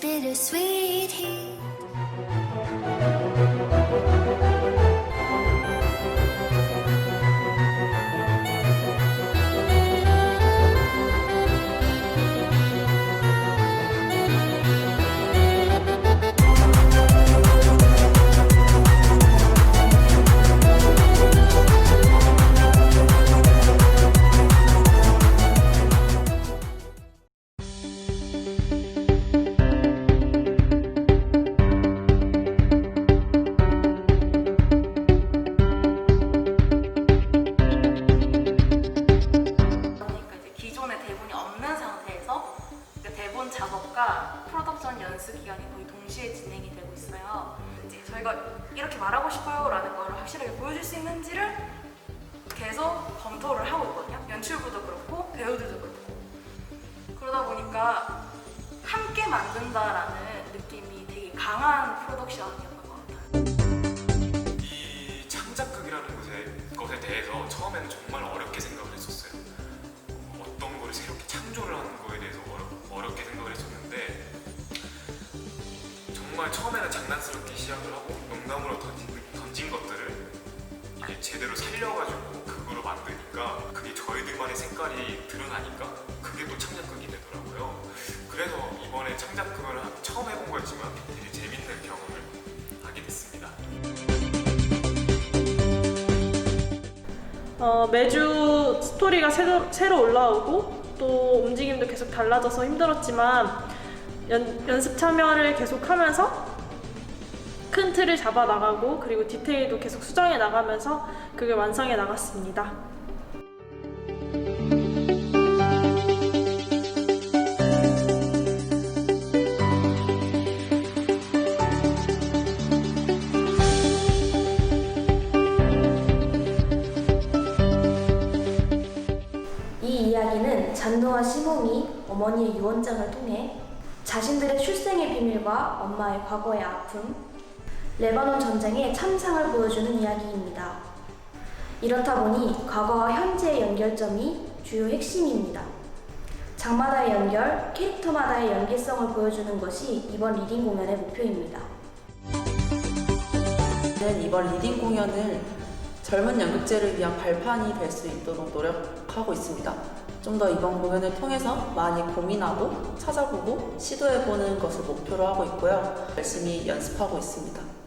bittersweet heat. 프로덕션 연습 기간이 거의 동시에 진행이 되고 있어요. 이제 저희가 이렇게 말하고 싶어요라는 거를 확실하게 보여줄 수 있는지를 계속 검토를 하고 있거든요. 연출부도 그렇고 배우들도 그렇고 그러다 보니까 함께 만든다라는 느낌이 되게 강한 프로덕션이었던 것 같아요. 이 창작극이라는 것에, 것에 대해서 처음에는 정말 어렵게 생각 정말 처음에는 장난스럽게 시작을 하고 농담으로 던진, 던진 것들을 이제 제대로 살려가지고 극으로 만드니까 그게 저희들만의 색깔이 드러나니까 그게 또 창작극이 되더라고요. 그래서 이번에 창작극을 하- 처음 해본 거였지만 되게 재밌는 경험을 하게 됐습니다. 어, 매주 스토리가 새로, 새로 올라오고 또 움직임도 계속 달라져서 힘들었지만 연, 연습 참여를 계속하면서 큰 틀을 잡아 나가고 그리고 디테일도 계속 수정해 나가면서 그게 완성해 나갔습니다. 이 이야기는 잔노와 시몽이 어머니의 유언장을 통해 자신들의 출생의 비밀과 엄마의 과거의 아픔, 레바논 전쟁의 참상을 보여주는 이야기입니다. 이렇다 보니 과거와 현재의 연결점이 주요 핵심입니다. 장마다의 연결, 캐릭터마다의 연계성을 보여주는 것이 이번 리딩 공연의 목표입니다. 저는 이번 리딩 공연을 젊은 연극제를 위한 발판이 될 수 있도록 노력하고 있습니다. 좀 더 이번 공연을 통해서 많이 고민하고 찾아보고 시도해보는 것을 목표로 하고 있고요. 열심히 연습하고 있습니다.